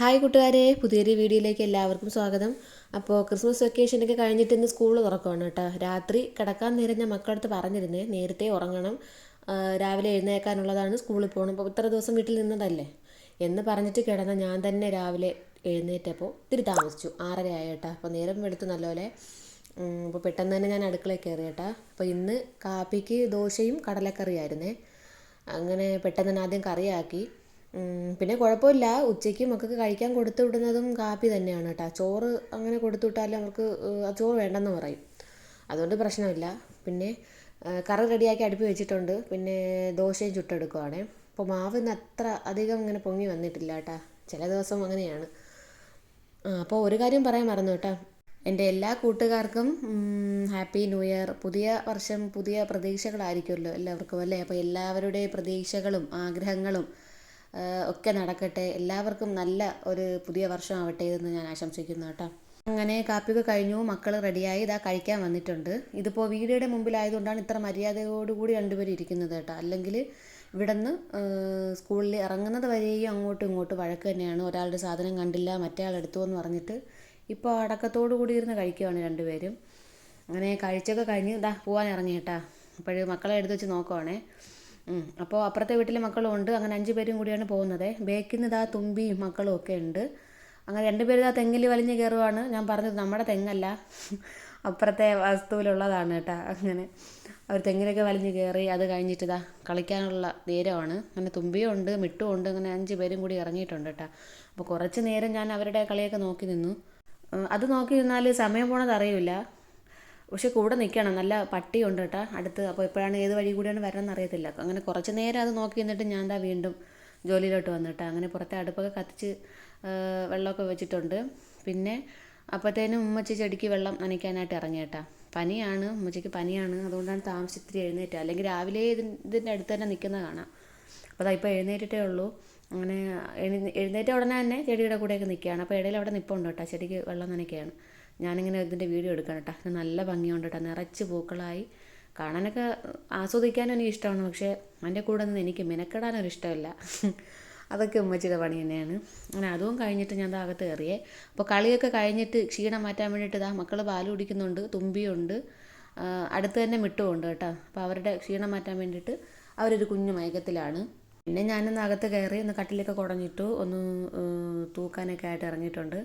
Hi കൂട്ടുകാരെ പുതിയൊരു വീഡിയോയിലേക്ക് എല്ലാവർക്കും സ്വാഗതം. അപ്പോൾ ക്രിസ്മസ് വെക്കേഷനൊക്കെ കഴിഞ്ഞിട്ട് ഇന്ന് സ്കൂൾ തുറക്കുകയാണ് കേട്ടോ. രാത്രി കിടക്കാൻ നേരം ഞാൻ മക്കളടുത്ത് പറഞ്ഞിരുന്നേ നേരത്തെ ഉറങ്ങണം. രാവിലെ എഴുന്നേക്കാനുള്ളതാണ് സ്കൂളിൽ പോകണം അപ്പോൾ ഇത്ര ദിവസം വീട്ടിൽ നിന്നതല്ലേ? എന്ന് പറഞ്ഞിട്ട് കിടന്ന ഞാൻ തന്നെ രാവിലെ എഴുന്നേറ്റപ്പോൾ ഇത്തിരി താമസിച്ചു. ആറര ആയ കേട്ടോ. അപ്പോൾ നേരം വെളുത്തു നല്ലപോലെ. അപ്പോൾ പെട്ടെന്ന് തന്നെ ഞാൻ അടുക്കളയിൽ കയറി കേട്ടോ. അപ്പോൾ ഇന്ന് കാപ്പിക്ക് ദോശയും കടലക്കറിയായിരുന്നേ. അങ്ങനെ പെട്ടെന്ന് തന്നെ ആദ്യം കറിയാക്കി. പിന്നെ കുഴപ്പമില്ല. ഉച്ചയ്ക്ക് മക്കൾക്ക് കഴിക്കാൻ കൊടുത്തു വിടുന്നതും കാപ്പി തന്നെയാണ് കേട്ടോ. ചോറ് അങ്ങനെ കൊടുത്തു വിട്ടാലും അവർക്ക് ചോറ് വേണ്ടെന്ന് പറയും. അതുകൊണ്ട് പ്രശ്നമില്ല. പിന്നെ കറി റെഡിയാക്കി അടുപ്പി വെച്ചിട്ടുണ്ട്. പിന്നെ ദോശയും ചുട്ടെടുക്കുവാണ്. അപ്പോൾ മാവ് ഇന്ന് അത്ര അധികം ഇങ്ങനെ പൊങ്ങി വന്നിട്ടില്ല കേട്ടാ. ചില ദിവസം അങ്ങനെയാണ്. അപ്പോൾ ഒരു കാര്യം പറയാൻ മറന്നു കേട്ടോ. എന്റെ എല്ലാ കൂട്ടുകാർക്കും ഹാപ്പി ന്യൂ ഇയർ. പുതിയ വർഷം പുതിയ പ്രതീക്ഷകളായിരിക്കുമല്ലോ എല്ലാവർക്കും അല്ലേ? അപ്പോൾ എല്ലാവരുടെയും പ്രതീക്ഷകളും ആഗ്രഹങ്ങളും ഒക്കെ നടക്കട്ടെ. എല്ലാവർക്കും നല്ല ഒരു പുതിയ വർഷം ആവട്ടെ എന്ന് ഞാൻ ആശംസിക്കുന്നു കേട്ടോ. അങ്ങനെ കാപ്പിയൊക്കെ കഴിഞ്ഞു മക്കൾ റെഡിയായി ഇതാ കഴിക്കാൻ വന്നിട്ടുണ്ട്. ഇതിപ്പോൾ വീഡിയോയുടെ മുമ്പിലായതുകൊണ്ടാണ് ഇത്ര മര്യാദയോടുകൂടി രണ്ടുപേരും ഇരിക്കുന്നത് കേട്ടോ. അല്ലെങ്കിൽ ഇവിടെ നിന്ന് സ്കൂളിൽ ഇറങ്ങുന്നത് വരെയും അങ്ങോട്ടും ഇങ്ങോട്ടും വഴക്ക് തന്നെയാണ്. ഒരാളുടെ സാധനം കണ്ടില്ല മറ്റേ ആൾ എടുത്തു എന്ന് പറഞ്ഞിട്ട് ഇപ്പോൾ അടക്കത്തോടു കൂടി ഇരുന്ന് കഴിക്കുകയാണ് രണ്ടുപേരും. അങ്ങനെ കഴിച്ചൊക്കെ കഴിഞ്ഞ് ഇതാ പോകാൻ ഇറങ്ങി കേട്ടാ. അപ്പോൾ മക്കളെ എടുത്ത് വെച്ച് നോക്കുവാണേ. അപ്പോൾ അപ്പുറത്തെ വീട്ടിലെ മക്കളും ഉണ്ട് അങ്ങനെ അഞ്ച് പേരും കൂടിയാണ് പോകുന്നത്. ബേക്കിൽ ഇതാ തുമ്പിയും മക്കളും ഒക്കെ ഉണ്ട്. അങ്ങനെ രണ്ടുപേരും ഇതാ തെങ്ങിൽ വലിഞ്ഞ് കയറുവാണ് ഞാൻ പറഞ്ഞത് നമ്മുടെ തെങ്ങല്ല. അപ്പുറത്തെ വസ്തുവിലുള്ളതാണ് കേട്ടോ. അങ്ങനെ അവർ തെങ്ങിലൊക്കെ വലിഞ്ഞ് കയറി അത് കഴിഞ്ഞിട്ട് കളിക്കാനുള്ള നേരമാണ്. അങ്ങനെ തുമ്പിയും ഉണ്ട് മിട്ടും ഉണ്ട്. അങ്ങനെ അഞ്ച് പേരും കൂടി ഇറങ്ങിയിട്ടുണ്ട് കേട്ടോ. അപ്പോൾ കുറച്ച് നേരം ഞാൻ അവരുടെ കളിയൊക്കെ നോക്കി നിന്നു. അത് നോക്കി നിന്നാൽ സമയം പോണത് അറിയില്ല. പക്ഷെ കൂടെ നിൽക്കണം. നല്ല പട്ടിയുണ്ട് കേട്ടോ അടുത്ത്. അപ്പോൾ എപ്പോഴാണ് ഏത് വഴി കൂടിയാണ് വരണമെന്ന് അറിയത്തില്ല. അങ്ങനെ കുറച്ച് നേരം അത് നോക്കി നിന്നിട്ട് ഞാൻ ദാ വീണ്ടും ജോലിയിലോട്ട് വന്നിട്ട് അങ്ങനെ പുറത്തെ അടുപ്പൊക്കെ കത്തിച്ച് വെള്ളമൊക്കെ വെച്ചിട്ടുണ്ട്. പിന്നെ അപ്പോഴത്തേനും ഉമ്മച്ചി ചെടിക്ക് വെള്ളം നനയ്ക്കാനായിട്ട് ഇറങ്ങിയേട്ടാ പനിയാണ് ഉമ്മച്ചിക്ക് പനിയാണ്. അതുകൊണ്ടാണ് താമസിച്ചിരി എഴുന്നേറ്റ് അല്ലെങ്കിൽ രാവിലെ ഇതിൻ ഇതിന്റെ അടുത്ത് തന്നെ നിൽക്കുന്നത് കാണാം. അപ്പോൾ അതാ ഇപ്പോൾ എഴുന്നേറ്റിട്ടേ ഉള്ളൂ. അങ്ങനെ എഴുന്നേ- എഴുന്നേറ്റ ഉടനെ തന്നെ ചെടിയുടെ കൂടെയൊക്കെ നിൽക്കുകയാണ്. അപ്പോൾ ഇടയിൽ അവിടെ നിൽപ്പുണ്ട് കേട്ടോ. ചെടിക്ക് വെള്ളം നനയ്ക്കുകയാണ്. ഞാനിങ്ങനെ ഇതിന്റെ വീഡിയോ എടുക്കണം കേട്ടോ. നല്ല ഭംഗിയുണ്ട് കേട്ടോ. നിറച്ച് പൂക്കളായി. കാണാനൊക്കെ ആസ്വദിക്കാനും എനിക്ക് ഇഷ്ടമാണ്. പക്ഷേ അതിന്റെ കൂടെ നിന്ന് എനിക്ക് മെനക്കെടാനൊരു ഇഷ്ടമില്ല. അതൊക്കെ ഉമ്മച്ചിയുടെ പണി തന്നെയാണ്. അങ്ങനെ അതും കഴിഞ്ഞിട്ട് ഞാൻ അകത്ത് കയറിയേ. അപ്പോൾ കളിയൊക്കെ കഴിഞ്ഞിട്ട് ക്ഷീണം മാറ്റാൻ വേണ്ടിയിട്ട് ഇതാ മക്കൾ പാൽ കുടിക്കുന്നുണ്ട് തുമ്പിയുണ്ട്. അടുത്ത് തന്നെ മിട്ടുമുണ്ട് കേട്ടോ. അപ്പോൾ അവരുടെ ക്ഷീണം മാറ്റാൻ വേണ്ടിയിട്ട് അവരൊരു കുഞ്ഞു മയക്കത്തിലാണ്. പിന്നെ ഞാനൊന്ന് അകത്ത് കയറി ഒന്ന് കട്ടിലൊക്കെ കുടഞ്ഞിട്ടു ഒന്ന് തൂക്കാനൊക്കെ ആയിട്ട് ഇറങ്ങിയിട്ടുണ്ട്.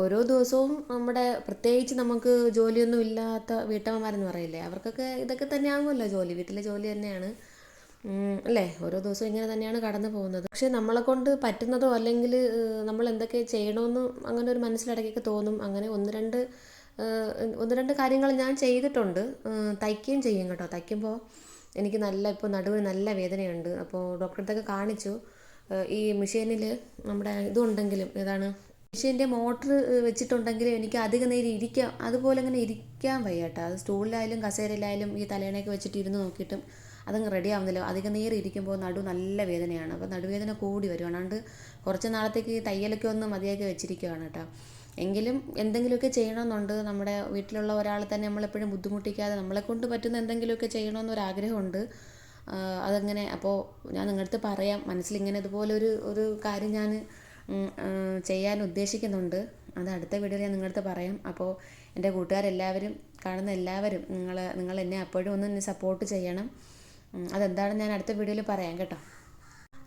ഓരോ ദിവസവും നമ്മുടെ പ്രത്യേകിച്ച് നമുക്ക് ജോലിയൊന്നും ഇല്ലാത്ത വീട്ടമ്മമാരെന്ന് പറയില്ലേ? അവർക്കൊക്കെ ഇതൊക്കെ തന്നെയാകുമല്ലോ ജോലി. വീട്ടിലെ ജോലി തന്നെയാണ്. അല്ലേ? ഓരോ ദിവസവും ഇങ്ങനെ തന്നെയാണ് കടന്നു പോകുന്നത്. പക്ഷേ നമ്മളെ കൊണ്ട് പറ്റുന്നതോ അല്ലെങ്കിൽ നമ്മൾ എന്തൊക്കെ ചെയ്യണമെന്ന് അങ്ങനെ ഒരു മനസ്സിലിടയ്ക്കൊക്കെ തോന്നും. അങ്ങനെ ഒന്ന് രണ്ട് ഒന്ന് രണ്ട് കാര്യങ്ങൾ ഞാൻ ചെയ്തിട്ടുണ്ട്. തയ്ക്കുകയും ചെയ്യും കേട്ടോ. തയ്ക്കുമ്പോൾ എനിക്ക് നല്ല ഇപ്പോൾ നടുവിന് നല്ല വേദനയുണ്ട്. അപ്പോൾ ഡോക്ടറെ അടുത്തൊക്കെ കാണിച്ചു. ഈ മെഷീനിൽ നമ്മുടെ ഇതുണ്ടെങ്കിലും ഏതാണ്? മെഷീന്റെ മോട്ടർ വെച്ചിട്ടുണ്ടെങ്കിൽ എനിക്ക് അധിക നേരം ഇരിക്കാം. അതുപോലെ അങ്ങനെ ഇരിക്കാൻ വയ്യ അത് സ്റ്റൂളിലായാലും കസേരയിലായാലും ഈ തലേണയൊക്കെ വെച്ചിട്ട് ഇരുന്ന് നോക്കിയിട്ടും അതങ്ങ് റെഡി ആവുന്നില്ല. അധികം നേരം ഇരിക്കുമ്പോൾ നടു നല്ല വേദനയാണ്. അപ്പോൾ നടുവേദന കൂടി വരും അതുകൊണ്ട് കുറച്ച് നാളത്തേക്ക് തയ്യലൊക്കെ ഒന്ന് മതിയാക്കി വെച്ചിരിക്കുകയാണ് കേട്ടോ. എങ്കിലും എന്തെങ്കിലുമൊക്കെ ചെയ്യണമെന്നുണ്ട്. നമ്മുടെ വീട്ടിലുള്ള ഒരാളെ തന്നെ നമ്മളെപ്പോഴും ബുദ്ധിമുട്ടിക്കാതെ നമ്മളെ കൊണ്ട് പറ്റുന്ന എന്തെങ്കിലുമൊക്കെ ചെയ്യണമെന്നൊരാഗ്രഹമുണ്ട് അതങ്ങനെ. അപ്പോൾ ഞാൻ നിങ്ങളടുത്ത് പറയാം. മനസ്സിലിങ്ങനെ ഇതുപോലെ ഒരു ഒരു കാര്യം ഞാൻ ചെയ്യാൻ ഉദ്ദേശിക്കുന്നുണ്ട്. അത് അടുത്ത വീഡിയോയിൽ ഞാൻ നിങ്ങളടുത്ത് പറയാം. അപ്പോൾ എന്റെ കൂട്ടുകാരെല്ലാവരും കാണുന്ന എല്ലാവരും നിങ്ങൾ നിങ്ങൾ എന്നെ അപ്പോഴും ഒന്ന് എന്നെ സപ്പോർട്ട് ചെയ്യണം. അതെന്താണ് അതെന്താണെന്ന് ഞാൻ അടുത്ത വീഡിയോയിൽ പറയാം കേട്ടോ.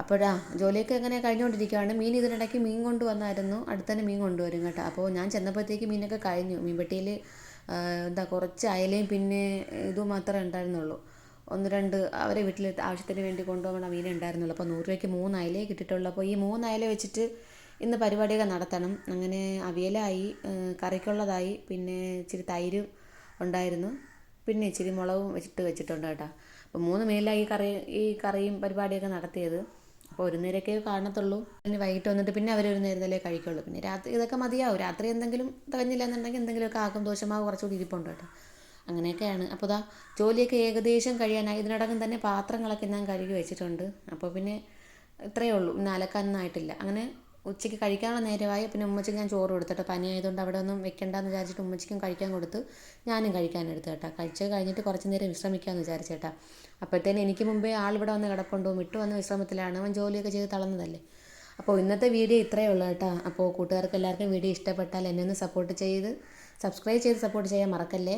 അപ്പോഴാ ജോലിയൊക്കെ എങ്ങനെ കഴിഞ്ഞുകൊണ്ടിരിക്കുകയാണ് മീൻ ഇതിനിടയ്ക്ക് മീൻ കൊണ്ടുവന്നായിരുന്നു. അടുത്ത് തന്നെ മീൻ കൊണ്ടുവരും കേട്ടോ. അപ്പോൾ ഞാൻ ചെന്നപ്പോഴത്തേക്ക് മീനൊക്കെ കഴിഞ്ഞു. മീൻപെട്ടിയിൽ എന്താ കുറച്ച് അയലയും പിന്നെ ഇതും മാത്രമേ ഉണ്ടായിരുന്നുള്ളൂ. ഒന്ന് രണ്ട് അവരെ വീട്ടിൽ ആവശ്യത്തിന് വേണ്ടി കൊണ്ടുപോകണ മീൻ ഉണ്ടായിരുന്നുള്ളൂ. അപ്പോൾ നൂറ് രൂപയ്ക്ക് മൂന്ന് അയലേ കിട്ടിയിട്ടുള്ളൂ. അപ്പോൾ ഈ മൂന്ന് അയല വെച്ചിട്ട് ഇന്ന് പരിപാടിയൊക്കെ നടത്തണം. അങ്ങനെ അവിയലായി കറിക്കുള്ളതായി പിന്നെ ഇച്ചിരി തൈര് ഉണ്ടായിരുന്നു. പിന്നെ ഇച്ചിരി മുളകും വെച്ചിട്ട് വെച്ചിട്ടുണ്ട് കേട്ടോ. അപ്പോൾ മൂന്ന് മീനിലായി ഈ കറി ഈ കറിയും പരിപാടിയൊക്കെ നടത്തിയത്. അപ്പോൾ ഒരു നേരമൊക്കെ കാണത്തുള്ളൂ. പിന്നെ വൈകിട്ട് വന്നിട്ട് പിന്നെ അവർ ഒരു തന്നെ കഴിക്കുള്ളൂ. പിന്നെ രാത്രി ഇതൊക്കെ മതിയാവും. രാത്രി എന്തെങ്കിലും തികഞ്ഞില്ല എന്നുണ്ടെങ്കിൽ എന്തെങ്കിലുമൊക്കെ ആക്കും. ദോശമാവ് കുറച്ചുകൂടി ഇരിപ്പുണ്ട് കേട്ടോ. അങ്ങനെയൊക്കെയാണ്. അപ്പോൾ ദാ ജോലിയൊക്കെ ഏകദേശം കഴിയാനായി. ഇതിനടക്കം തന്നെ പാത്രങ്ങളൊക്കെ ഞാൻ കഴുകി വെച്ചിട്ടുണ്ട്. അപ്പോൾ പിന്നെ ഇത്രയേ ഉള്ളൂ. ഇന്ന് അലക്കാനൊന്നും ആയിട്ടില്ല അങ്ങനെ ഉച്ചയ്ക്ക് കഴിക്കാനുള്ള നേരമായി. പിന്നെ ഉമ്മച്ചിക്ക് ഞാൻ ചോറ് കൊടുത്തിട്ട് പനി ആയതുകൊണ്ട് അവിടെ ഒന്നും വെക്കണ്ടെന്ന് വിചാരിച്ചിട്ട് ഉമ്മച്ചിക്കും കഴിക്കാൻ കൊടുത്ത്. ഞാനും കഴിക്കാൻ എടുത്തു കേട്ടോ. കഴിച്ച് കഴിഞ്ഞിട്ട് കുറച്ച് നേരം വിശ്രമിക്കാമെന്ന് വിചാരിച്ചേട്ടാ അപ്പോഴത്തേന് എനിക്ക് മുമ്പേ ആൾ ഇവിടെ വന്ന് കിടപ്പുണ്ടോ. മിട്ടു വന്ന് വിശ്രമത്തിലാണ്. അവൻ ജോലിയൊക്കെ ചെയ്ത് തളർന്നതല്ലേ. അപ്പോൾ ഇന്നത്തെ വീഡിയോ ഇത്രയേ ഉള്ളൂ കേട്ടോ. അപ്പോൾ കൂട്ടുകാർക്ക് എല്ലാവർക്കും വീഡിയോ ഇഷ്ടപ്പെട്ടാൽ എന്നെ ഒന്ന് സപ്പോർട്ട് ചെയ്ത് സബ്സ്ക്രൈബ് ചെയ്ത് സപ്പോർട്ട് ചെയ്യാൻ മറക്കല്ലേ.